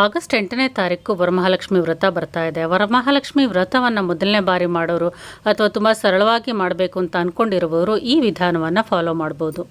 August ಎಂಟನೇ ತಾರೀಕು ವರಮಹಾಲಕ್ಷ್ಮಿ ವ್ರತ ಬರ್ತಾ ಇದೆ. ವರಮಹಾಲಕ್ಷ್ಮಿ ವ್ರತವನ್ನು ಮೊದಲನೇ ಬಾರಿ ಮಾಡೋರು ಅಥವಾ ತುಂಬ ಸರಳವಾಗಿ ಮಾಡಬೇಕು ಅಂತ ಅಂದ್ಕೊಂಡಿರುವವರು ಈ ವಿಧಾನವನ್ನು ಫಾಲೋ ಮಾಡ್ಬೋದು.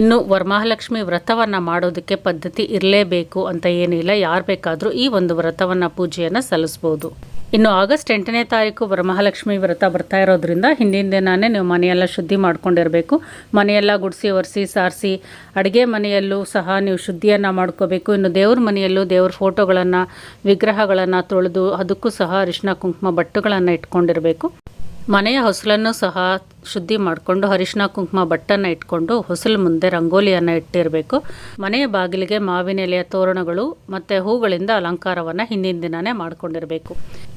ಇನ್ನು ವರಮಹಾಲಕ್ಷ್ಮಿ ವ್ರತವನ್ನು ಮಾಡೋದಕ್ಕೆ ಪದ್ಧತಿ ಇರಲೇಬೇಕು ಅಂತ ಏನಿಲ್ಲ. ಯಾರು ಬೇಕಾದರೂ ಈ ಒಂದು ವ್ರತವನ್ನು ಪೂಜೆಯನ್ನು ಸಲ್ಲಿಸ್ಬೋದು. ಇನ್ನು ಆಗಸ್ಟ್ ಎಂಟನೇ ತಾರೀಕು ವರಮಹಾಲಕ್ಷ್ಮಿ ವ್ರತ ಬರ್ತಾ ಇರೋದ್ರಿಂದ ಹಿಂದಿನ ದಿನಾನೇ ನೀವು ಮನೆಯೆಲ್ಲ ಶುದ್ಧಿ ಮಾಡ್ಕೊಂಡಿರಬೇಕು. ಮನೆಯೆಲ್ಲ ಗುಡಿಸಿ, ಒರೆಸಿ, ಸಾರಿಸಿ, ಅಡುಗೆ ಮನೆಯಲ್ಲೂ ಸಹ ನೀವು ಶುದ್ಧಿಯನ್ನು ಮಾಡ್ಕೋಬೇಕು. ಇನ್ನು ದೇವ್ರ ಮನೆಯಲ್ಲೂ ದೇವ್ರ ಫೋಟೋಗಳನ್ನು, ವಿಗ್ರಹಗಳನ್ನು ತೊಳೆದು, ಅದಕ್ಕೂ ಸಹ ಅರಿಶಿನ, ಕುಂಕುಮ ಬಟ್ಟುಗಳನ್ನು ಇಟ್ಕೊಂಡಿರಬೇಕು. ಮನೆಯ ಹೊಸಲನ್ನು ಸಹ ಶುದ್ಧಿ ಮಾಡಿಕೊಂಡು ಅರಿಶಿನ, ಕುಂಕುಮ ಬಟ್ಟನ್ನು ಇಟ್ಕೊಂಡು ಹೊಸಲು ಮುಂದೆ ರಂಗೋಲಿಯನ್ನು ಇಟ್ಟಿರಬೇಕು. ಮನೆಯ ಬಾಗಿಲಿಗೆ ಮಾವಿನ ಎಲೆಯ ತೋರಣಗಳು ಮತ್ತು ಹೂಗಳಿಂದ ಅಲಂಕಾರವನ್ನು ಹಿಂದಿನ ದಿನವೇ ಮಾಡ್ಕೊಂಡಿರಬೇಕು.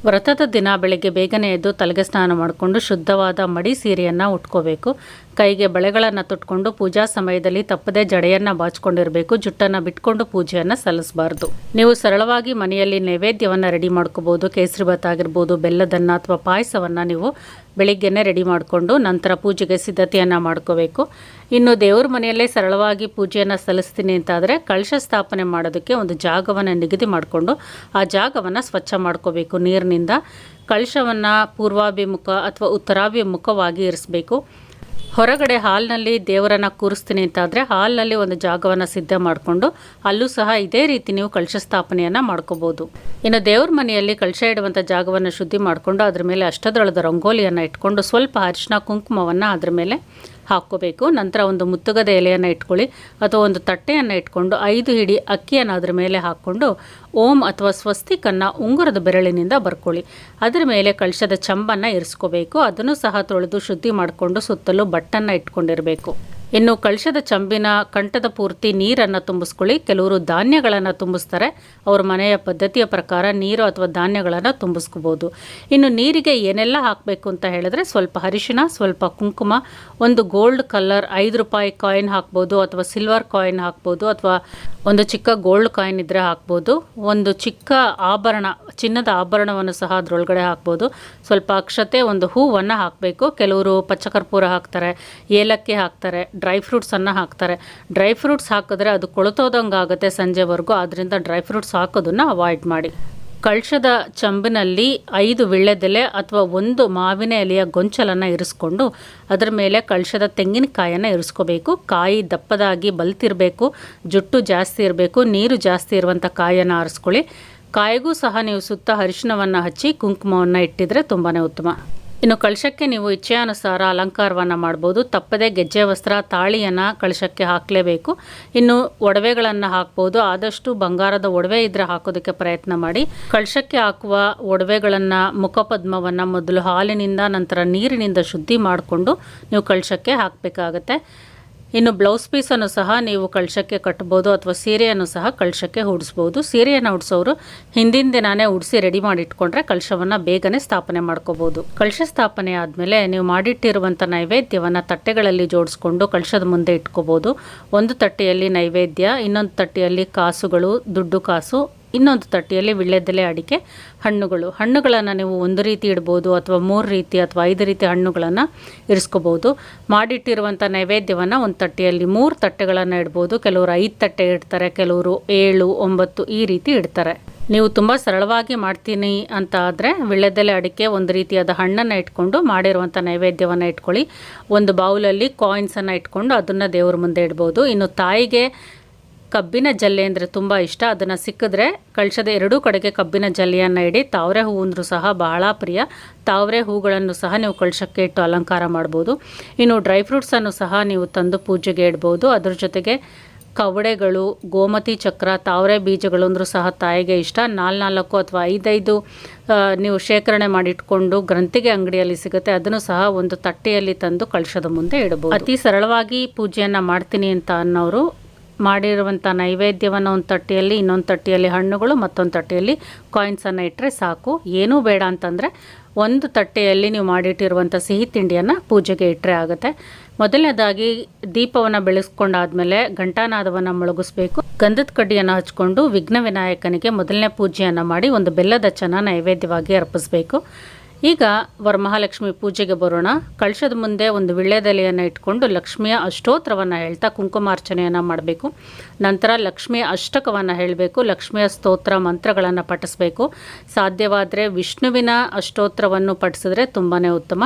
ವ್ರತದ ದಿನ ಬೆಳಗ್ಗೆ ಬೇಗನೆ ಎದ್ದು ತಲೆಗೆ ಸ್ನಾನ ಮಾಡಿಕೊಂಡು ಶುದ್ಧವಾದ ಮಡಿ ಸೀರೆಯನ್ನು ಉಟ್ಕೋಬೇಕು. ಕೈಗೆ ಬಳೆಗಳನ್ನು ತೊಟ್ಕೊಂಡು ಪೂಜಾ ಸಮಯದಲ್ಲಿ ತಪ್ಪದೆ ಜಡೆಯನ್ನು ಬಾಚ್ಕೊಂಡಿರಬೇಕು. ಜುಟ್ಟನ್ನು ಬಿಟ್ಕೊಂಡು ಪೂಜೆಯನ್ನು ಸಲ್ಲಿಸಬಾರ್ದು. ನೀವು ಸರಳವಾಗಿ ಮನೆಯಲ್ಲಿ ನೈವೇದ್ಯವನ್ನು ರೆಡಿ ಮಾಡ್ಕೋಬೋದು, ಕೇಸರಿ ಭಾತ್ ಆಗಿರ್ಬೋದು, ಬೆಲ್ಲದನ್ನ ಅಥವಾ ಪಾಯಸವನ್ನು ನೀವು ಬೆಳಿಗ್ಗೆನೇ ರೆಡಿ ಮಾಡಿಕೊಂಡು ನಂತರ ಪೂಜೆಗೆ ಸಿದ್ಧತೆಯನ್ನು ಮಾಡ್ಕೋಬೇಕು. ಇನ್ನು ದೇವ್ರ ಮನೆಯಲ್ಲೇ ಸರಳವಾಗಿ ಪೂಜೆಯನ್ನು ಸಲ್ಲಿಸ್ತೀನಿ ಅಂತಾದರೆ ಕಳಶ ಸ್ಥಾಪನೆ ಮಾಡೋದಕ್ಕೆ ಒಂದು ಜಾಗವನ್ನು ನಿಗದಿ ಮಾಡಿಕೊಂಡು ಆ ಜಾಗವನ್ನು ಸ್ವಚ್ಛ ಮಾಡ್ಕೋಬೇಕು. ನೀರಿನಿಂದ ಕಳಶವನ್ನು ಪೂರ್ವಾಭಿಮುಖ ಅಥವಾ ಉತ್ತರಾಭಿಮುಖವಾಗಿ ಇರಿಸಬೇಕು. ಹೊರಗಡೆ ಹಾಲ್ನಲ್ಲಿ ದೇವರನ್ನು ಕೂರಿಸ್ತೀನಿ ಅಂತಾದರೆ ಹಾಲ್ನಲ್ಲಿ ಒಂದು ಜಾಗವನ್ನು ಸಿದ್ಧ ಮಾಡಿಕೊಂಡು ಅಲ್ಲೂ ಸಹ ಇದೇ ರೀತಿ ನೀವು ಕಳಶ ಸ್ಥಾಪನೆಯನ್ನು ಮಾಡ್ಕೋಬೋದು. ಇನ್ನು ದೇವ್ರ ಮನೆಯಲ್ಲಿ ಕಳಶ ಇಡುವಂಥ ಜಾಗವನ್ನು ಶುದ್ಧಿ ಮಾಡಿಕೊಂಡು ಅದ್ರ ಮೇಲೆ ಅಷ್ಟದಳದ ರಂಗೋಲಿಯನ್ನು ಇಟ್ಕೊಂಡು ಸ್ವಲ್ಪ ಅರಿಶಿನ ಕುಂಕುಮವನ್ನು ಅದ್ರ ಮೇಲೆ ಹಾಕ್ಕೋಬೇಕು. ನಂತರ ಒಂದು ಮುತ್ತುಗದ ಎಲೆಯನ್ನು ಇಟ್ಕೊಳ್ಳಿ. ಅಥವಾ ಒಂದು ತಟ್ಟೆಯನ್ನು ಇಟ್ಕೊಂಡು ಐದು ಹಿಡಿ ಅಕ್ಕಿಯನ್ನು ಅದರ ಮೇಲೆ ಹಾಕ್ಕೊಂಡು ಓಂ ಅಥವಾ ಸ್ವಸ್ತಿಕನ್ನು ಉಂಗುರದ ಬೆರಳಿನಿಂದ ಬರ್ಕೊಳ್ಳಿ. ಅದರ ಮೇಲೆ ಕಳಶದ ಚಂಬನ್ನು ಇರಿಸ್ಕೋಬೇಕು. ಅದನ್ನು ಸಹ ತೊಳೆದು ಶುದ್ಧಿ ಮಾಡಿಕೊಂಡು ಸುತ್ತಲೂ ಬಟ್ಟನ್ನು ಇಟ್ಕೊಂಡಿರಬೇಕು. ಇನ್ನು ಕಳಶದ ಚಂಬಿನ ಕಂಠದ ಪೂರ್ತಿ ನೀರನ್ನು ತುಂಬಿಸ್ಕೊಳ್ಳಿ. ಕೆಲವರು ಧಾನ್ಯಗಳನ್ನು ತುಂಬಿಸ್ತಾರೆ. ಅವ್ರ ಮನೆಯ ಪದ್ಧತಿಯ ಪ್ರಕಾರ ನೀರು ಅಥವಾ ಧಾನ್ಯಗಳನ್ನು ತುಂಬಿಸ್ಕೋಬೋದು. ಇನ್ನು ನೀರಿಗೆ ಏನೆಲ್ಲ ಹಾಕಬೇಕು ಅಂತ ಹೇಳಿದ್ರೆ ಸ್ವಲ್ಪ ಅರಿಶಿನ ಸ್ವಲ್ಪ ಕುಂಕುಮ, ಒಂದು ಗೋಲ್ಡ್ ಕಲರ್ ಐದು ರೂಪಾಯಿ ಕಾಯಿನ್ ಹಾಕ್ಬೋದು ಅಥವಾ ಸಿಲ್ವರ್ ಕಾಯಿನ್ ಹಾಕ್ಬೋದು ಅಥವಾ ಒಂದು ಚಿಕ್ಕ ಗೋಲ್ಡ್ ಕಾಯಿನ್ ಇದ್ದರೆ ಹಾಕ್ಬೋದು. ಒಂದು ಚಿಕ್ಕ ಆಭರಣ, ಚಿನ್ನದ ಆಭರಣವನ್ನು ಸಹ ಅದರೊಳಗಡೆ ಹಾಕ್ಬೋದು. ಸ್ವಲ್ಪ ಅಕ್ಷತೆ ಒಂದು ಹೂವನ್ನು ಹಾಕಬೇಕು. ಕೆಲವರು ಪಚ್ಚಕರ್ಪೂರ ಹಾಕ್ತಾರೆ, ಏಲಕ್ಕಿ ಹಾಕ್ತಾರೆ ಡ್ರೈ ಫ್ರೂಟ್ಸನ್ನು ಹಾಕ್ತಾರೆ. ಡ್ರೈ ಫ್ರೂಟ್ಸ್ ಹಾಕಿದ್ರೆ ಅದು ಕೊಳತೋದಂಗೆ ಆಗುತ್ತೆ ಸಂಜೆವರೆಗೂ. ಆದ್ದರಿಂದ ಡ್ರೈ ಫ್ರೂಟ್ಸ್ ಹಾಕೋದನ್ನು ಅವಾಯ್ಡ್ ಮಾಡಿ. ಕಳಶದ ಚಂಬಿನಲ್ಲಿ ಐದು ವಿಳ್ಳೆದೆಲೆ ಅಥವಾ ಒಂದು ಮಾವಿನ ಎಲೆಯ ಗೊಂಚಲನ್ನು ಇರಿಸ್ಕೊಂಡು ಅದರ ಮೇಲೆ ಕಳಶದ ತೆಂಗಿನಕಾಯನ್ನು ಇರಿಸ್ಕೋಬೇಕು. ಕಾಯಿ ದಪ್ಪದಾಗಿ ಬಲ್ತಿರಬೇಕು. ಜುಟ್ಟು ಜಾಸ್ತಿ ಇರಬೇಕು. ನೀರು ಜಾಸ್ತಿ ಇರುವಂಥ ಕಾಯನ್ನು ಆರಿಸ್ಕೊಳ್ಳಿ. ಕಾಯಿಗೂ ಸಹ ನೀವು ಸುತ್ತ ಅರಿಶಿನವನ್ನು ಹಚ್ಚಿ ಕುಂಕುಮವನ್ನು ಇಟ್ಟಿದ್ರೆ ತುಂಬಾ ಉತ್ತಮ. ಇನ್ನು ಕಳಶಕ್ಕೆ ನೀವು ಇಚ್ಛೆಯಾನುಸಾರ ಅಲಂಕಾರವನ್ನು ಮಾಡ್ಬೋದು. ತಪ್ಪದೆ ಗೆಜ್ಜೆ, ವಸ್ತ್ರ, ತಾಳಿಯನ್ನು ಕಳಶಕ್ಕೆ ಹಾಕಲೇಬೇಕು. ಇನ್ನು ಒಡವೆಗಳನ್ನು ಹಾಕ್ಬೋದು. ಆದಷ್ಟು ಬಂಗಾರದ ಒಡವೆ ಇದ್ರೆ ಹಾಕೋದಕ್ಕೆ ಪ್ರಯತ್ನ ಮಾಡಿ. ಕಳಶಕ್ಕೆ ಹಾಕುವ ಒಡವೆಗಳನ್ನು, ಮುಖಪದ್ಮವನ್ನು ಮೊದಲು ಹಾಲಿನಿಂದ, ನಂತರ ನೀರಿನಿಂದ ಶುದ್ಧಿ ಮಾಡಿಕೊಂಡು ನೀವು ಕಳಶಕ್ಕೆ ಹಾಕಬೇಕಾಗತ್ತೆ. ಇನ್ನು ಬ್ಲೌಸ್ ಪೀಸನ್ನು ಸಹ ನೀವು ಕಳಶಕ್ಕೆ ಕಟ್ಬೋದು ಅಥವಾ ಸೀರೆಯನ್ನು ಸಹ ಕಳಶಕ್ಕೆ ಉಡಿಸ್ಬೋದು. ಸೀರೆಯನ್ನು ಹುಡ್ಸೋರು ಹಿಂದಿನ ದಿನಾನೇ ಉಡಿಸಿ ರೆಡಿ ಮಾಡಿ ಇಟ್ಕೊಂಡ್ರೆ ಕಳಶವನ್ನು ಬೇಗನೆ ಸ್ಥಾಪನೆ ಮಾಡ್ಕೋಬೋದು. ಕಳಶ ಸ್ಥಾಪನೆ ಆದಮೇಲೆ ನೀವು ಮಾಡಿಟ್ಟಿರುವಂಥ ನೈವೇದ್ಯವನ್ನು ತಟ್ಟೆಗಳಲ್ಲಿ ಜೋಡಿಸ್ಕೊಂಡು ಕಳಶದ ಮುಂದೆ ಇಟ್ಕೋಬೋದು. ಒಂದು ತಟ್ಟೆಯಲ್ಲಿ ನೈವೇದ್ಯ, ಇನ್ನೊಂದು ತಟ್ಟೆಯಲ್ಲಿ ಕಾಸುಗಳು, ದುಡ್ಡು ಕಾಸು ಇನ್ನೊಂದು ತಟ್ಟೆಯಲ್ಲಿ ವಿಳ್ಳೆದೆಲೆ ಅಡಿಕೆ, ಹಣ್ಣುಗಳು. ಹಣ್ಣುಗಳನ್ನು ನೀವು ಒಂದು ರೀತಿ ಇಡ್ಬೋದು ಅಥವಾ ಮೂರು ರೀತಿ ಅಥವಾ ಐದು ರೀತಿ ಹಣ್ಣುಗಳನ್ನು ಇರಿಸ್ಕೋಬೋದು. ಮಾಡಿಟ್ಟಿರುವಂಥ ನೈವೇದ್ಯವನ್ನು ಒಂದು ತಟ್ಟೆಯಲ್ಲಿ ಮೂರು ತಟ್ಟೆಗಳನ್ನು ಇಡ್ಬೋದು. ಕೆಲವರು ಐದು ತಟ್ಟೆ ಇಡ್ತಾರೆ, ಕೆಲವರು ಏಳು, ಒಂಬತ್ತು ಈ ರೀತಿ ಇಡ್ತಾರೆ. ನೀವು ತುಂಬ ಸರಳವಾಗಿ ಮಾಡ್ತೀನಿ ಅಂತ ಆದರೆ ವಿಳ್ಳೆದೆಲೆ ಅಡಿಕೆ ಒಂದು ರೀತಿಯಾದ ಹಣ್ಣನ್ನು ಇಟ್ಕೊಂಡು ಮಾಡಿರುವಂಥ ನೈವೇದ್ಯವನ್ನು ಇಟ್ಕೊಳ್ಳಿ. ಒಂದು ಬೌಲಲ್ಲಿ ಕಾಯಿನ್ಸನ್ನು ಇಟ್ಕೊಂಡು ಅದನ್ನು ದೇವ್ರ ಮುಂದೆ ಇಡ್ಬೋದು. ಇನ್ನು ತಾಯಿಗೆ ಕಬ್ಬಿನ ಜಲ್ಲೆ ಅಂದರೆ ತುಂಬ ಇಷ್ಟ. ಅದನ್ನು ಸಿಕ್ಕಿದ್ರೆ ಕಳಶದ ಎರಡೂ ಕಡೆಗೆ ಕಬ್ಬಿನ ಜಲ್ಲೆಯನ್ನು ಇಡಿ. ತಾವರೆ ಹೂವು ಅಂದರೂ ಸಹ ಬಹಳ ಪ್ರಿಯ. ತಾವರೆ ಹೂಗಳನ್ನು ಸಹ ನೀವು ಕಳಶಕ್ಕೆ ಇಟ್ಟು ಅಲಂಕಾರ ಮಾಡ್ಬೋದು. ಇನ್ನು ಡ್ರೈ ಫ್ರೂಟ್ಸನ್ನು ಸಹ ನೀವು ತಂದು ಪೂಜೆಗೆ ಇಡ್ಬೋದು. ಅದ್ರ ಜೊತೆಗೆ ಕವಡೆಗಳು, ಗೋಮತಿ ಚಕ್ರ, ತಾವರೆ ಬೀಜಗಳು ಅಂದರೂ ಸಹ ತಾಯಿಗೆ ಇಷ್ಟ. ನಾಲ್ಕು ನಾಲ್ಕು ಅಥವಾ ಐದೈದು ನೀವು ಶೇಖರಣೆ ಮಾಡಿಟ್ಕೊಂಡು ಗ್ರಂಥಿಗೆ ಅಂಗಡಿಯಲ್ಲಿ ಸಿಗುತ್ತೆ. ಅದನ್ನು ಸಹ ಒಂದು ತಟ್ಟೆಯಲ್ಲಿ ತಂದು ಕಳಶದ ಮುಂದೆ ಇಡಬಹುದು. ಅತಿ ಸರಳವಾಗಿ ಪೂಜೆಯನ್ನು ಮಾಡ್ತೀನಿ ಅಂತ ಅನ್ನೋರು ಮಾಡಿರುವಂಥ ನೈವೇದ್ಯವನ್ನು ಒಂದು ತಟ್ಟೆಯಲ್ಲಿ, ಇನ್ನೊಂದು ತಟ್ಟೆಯಲ್ಲಿ ಹಣ್ಣುಗಳು, ಮತ್ತೊಂದು ತಟ್ಟೆಯಲ್ಲಿ ಕಾಯಿನ್ಸನ್ನು ಇಟ್ಟರೆ ಸಾಕು. ಏನೂ ಬೇಡ ಅಂತಂದರೆ ಒಂದು ತಟ್ಟೆಯಲ್ಲಿ ನೀವು ಮಾಡಿಟ್ಟಿರುವಂಥ ಸಿಹಿ ತಿಂಡಿಯನ್ನು ಪೂಜೆಗೆ ಇಟ್ಟರೆ ಆಗುತ್ತೆ. ಮೊದಲನೇದಾಗಿ ದೀಪವನ್ನು ಬೆಳೆಸ್ಕೊಂಡಾದ್ಮೇಲೆ ಘಂಟಾನಾದವನ್ನು ಮೊಳಗಿಸ್ಬೇಕು. ಗಂಧದ ಕಡ್ಡಿಯನ್ನು ಹಚ್ಕೊಂಡು ವಿಘ್ನ ವಿನಾಯಕನಿಗೆ ಮೊದಲನೇ ಪೂಜೆಯನ್ನು ಮಾಡಿ ಒಂದು ಬೆಲ್ಲದ ಚನ ನೈವೇದ್ಯವಾಗಿ ಅರ್ಪಿಸಬೇಕು. ಈಗ ವರಮಹಾಲಕ್ಷ್ಮಿ ಪೂಜೆಗೆ ಬರೋಣ. ಕಳಶದ ಮುಂದೆ ಒಂದು ವಿಳ್ಳೆದೆಲೆಯನ್ನು ಇಟ್ಕೊಂಡು ಲಕ್ಷ್ಮಿಯ ಅಷ್ಟೋತ್ರವನ್ನು ಹೇಳ್ತಾ ಕುಂಕುಮಾರ್ಚನೆಯನ್ನು ಮಾಡಬೇಕು. ನಂತರ ಲಕ್ಷ್ಮಿಯ ಅಷ್ಟಕವನ್ನು ಹೇಳಬೇಕು. ಲಕ್ಷ್ಮಿಯ ಸ್ತೋತ್ರ ಮಂತ್ರಗಳನ್ನು ಪಠಿಸಬೇಕು. ಸಾಧ್ಯವಾದರೆ ವಿಷ್ಣುವಿನ ಅಷ್ಟೋತ್ರವನ್ನು ಪಠಿಸಿದ್ರೆ ತುಂಬಾ ಉತ್ತಮ.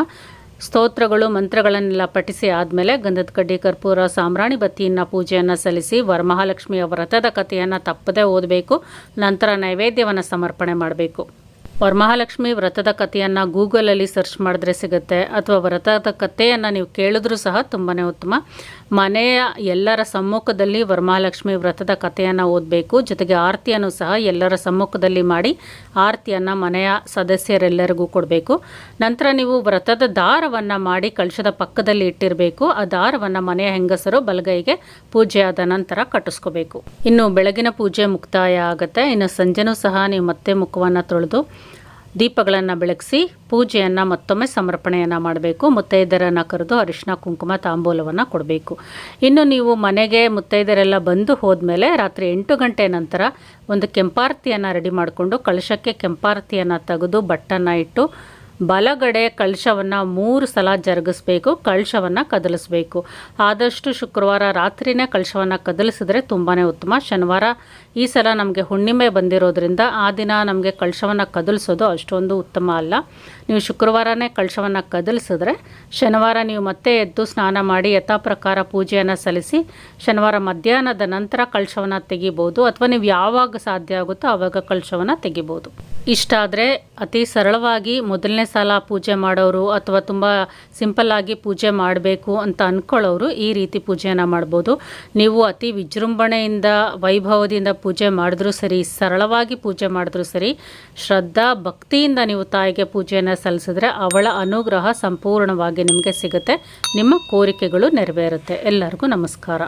ಸ್ತೋತ್ರಗಳು, ಮಂತ್ರಗಳನ್ನೆಲ್ಲ ಪಠಿಸಿ ಆದಮೇಲೆ ಗಂಧದ ಕಡ್ಡಿ, ಕರ್ಪೂರ ಸಾಮ್ರಾಣಿ ಬತ್ತಿಯನ್ನು ಪೂಜೆಯನ್ನು ಸಲ್ಲಿಸಿ ವರಮಹಾಲಕ್ಷ್ಮಿಯ ವ್ರತದ ಕಥೆಯನ್ನು ತಪ್ಪದೇ ಓದಬೇಕು. ನಂತರ ನೈವೇದ್ಯವನ್ನು ಸಮರ್ಪಣೆ ಮಾಡಬೇಕು. ವರಮಹಾಲಕ್ಷ್ಮಿ ವ್ರತದ ಕಥೆಯನ್ನು ಗೂಗಲಲ್ಲಿ ಸರ್ಚ್ ಮಾಡಿದ್ರೆ ಸಿಗುತ್ತೆ, ಅಥವಾ ವ್ರತದ ಕಥೆಯನ್ನು ನೀವು ಕೇಳಿದ್ರೂ ಸಹ ತುಂಬಾ ಉತ್ತಮ. ಮನೆಯ ಎಲ್ಲರ ಸಮ್ಮುಖದಲ್ಲಿ ವರಮಹಾಲಕ್ಷ್ಮಿ ವ್ರತದ ಕಥೆಯನ್ನು ಓದಬೇಕು. ಜೊತೆಗೆ ಆರತಿಯನ್ನು ಸಹ ಎಲ್ಲರ ಸಮ್ಮುಖದಲ್ಲಿ ಮಾಡಿ ಆರತಿಯನ್ನು ಮನೆಯ ಸದಸ್ಯರೆಲ್ಲರಿಗೂ ಕೊಡಬೇಕು. ನಂತರ ನೀವು ವ್ರತದ ದಾರವನ್ನು ಮಾಡಿ ಕಳಶದ ಪಕ್ಕದಲ್ಲಿ ಇಟ್ಟಿರಬೇಕು. ಆ ದಾರವನ್ನು ಮನೆಯ ಹೆಂಗಸರು ಬಲಗೈಗೆ ಪೂಜೆಯಾದ ನಂತರ ಕಟ್ಟಿಸ್ಕೋಬೇಕು. ಇನ್ನು ಬೆಳಗಿನ ಪೂಜೆ ಮುಕ್ತಾಯ ಆಗುತ್ತೆ. ಇನ್ನು ಸಂಜೆನೂ ಸಹ ನೀವು ಮತ್ತೆ ಮುಖವನ್ನು ತೊಳೆದು ದೀಪಗಳನ್ನು ಬೆಳಗಿಸಿ ಪೂಜೆಯನ್ನು ಮತ್ತೊಮ್ಮೆ ಸಮರ್ಪಣೆಯನ್ನು ಮಾಡಬೇಕು. ಮುತ್ತೈದರನ್ನು ಕರೆದು ಅರಿಶಿನ ಕುಂಕುಮ, ತಾಂಬೂಲವನ್ನು ಕೊಡಬೇಕು. ಇನ್ನು ನೀವು ಮನೆಗೆ ಮುತ್ತೈದರೆಲ್ಲ ಬಂದು ಹೋದ್ಮೇಲೆ ರಾತ್ರಿ ಎಂಟು ಗಂಟೆ ನಂತರ ಒಂದು ಕೆಂಪಾರತಿಯನ್ನು ರೆಡಿ ಮಾಡಿಕೊಂಡು ಕಳಶಕ್ಕೆ ಕೆಂಪಾರತಿಯನ್ನು ತೆಗೆದು ಬಟ್ಟನ್ನು ಇಟ್ಟು ಬಲಗಡೆ ಕಳಶವನ್ನು ಮೂರು ಸಲ ಜರುಗಿಸ್ಬೇಕು, ಕಳಶವನ್ನು ಕದಲಿಸ್ಬೇಕು. ಆದಷ್ಟು ಶುಕ್ರವಾರ ರಾತ್ರಿನೇ ಕಳಶವನ್ನು ಕದಲಿಸಿದ್ರೆ ತುಂಬಾ ಉತ್ತಮ. ಶನಿವಾರ ಈ ಸಲ ನಮಗೆ ಹುಣ್ಣಿಮೆ ಬಂದಿರೋದ್ರಿಂದ ಆ ದಿನ ನಮಗೆ ಕಳಶವನ್ನು ಕದಲಿಸೋದು ಅಷ್ಟೊಂದು ಉತ್ತಮ ಅಲ್ಲ. ನೀವು ಶುಕ್ರವಾರನೇ ಕಳಶವನ್ನು ಕದಲಿಸಿದ್ರೆ ಶನಿವಾರ ನೀವು ಮತ್ತೆ ಎದ್ದು ಸ್ನಾನ ಮಾಡಿ ಯಥಾಪ್ರಕಾರ ಪೂಜೆಯನ್ನು ಸಲ್ಲಿಸಿ, ಶನಿವಾರ ಮಧ್ಯಾಹ್ನದ ನಂತರ ಕಳಶವನ್ನು ತೆಗಿಬೋದು. ಅಥವಾ ನೀವು ಯಾವಾಗ ಸಾಧ್ಯ ಆಗುತ್ತೋ ಆವಾಗ ಕಳಶವನ್ನು ತೆಗಿಬೋದು. ಇಷ್ಟ ಆದರೆ ಅತಿ ಸರಳವಾಗಿ ಮೊದಲನೇ ಸಲ ಪೂಜೆ ಮಾಡೋರು ಅಥವಾ ತುಂಬ ಸಿಂಪಲ್ಲಾಗಿ ಪೂಜೆ ಮಾಡಬೇಕು ಅಂತ ಅಂದ್ಕೊಳ್ಳೋರು ಈ ರೀತಿ ಪೂಜೆಯನ್ನು ಮಾಡ್ಬೋದು. ನೀವು ಅತಿ ವಿಜೃಂಭಣೆಯಿಂದ, ವೈಭವದಿಂದ ಪೂಜೆ ಮಾಡಿದ್ರೂ ಸರಿ, ಸರಳವಾಗಿ ಪೂಜೆ ಮಾಡಿದ್ರೂ ಸರಿ, ಶ್ರದ್ಧಾ ಭಕ್ತಿಯಿಂದ ನೀವು ತಾಯಿಗೆ ಪೂಜೆಯನ್ನು ಸಲ್ಲಿಸಿದ್ರೆ ಅವಳ ಅನುಗ್ರಹ ಸಂಪೂರ್ಣವಾಗಿ ನಿಮಗೆ ಸಿಗುತ್ತೆ. ನಿಮ್ಮ ಕೋರಿಕೆಗಳು ನೆರವೇರುತ್ತೆ. ಎಲ್ಲರಿಗೂ ನಮಸ್ಕಾರ.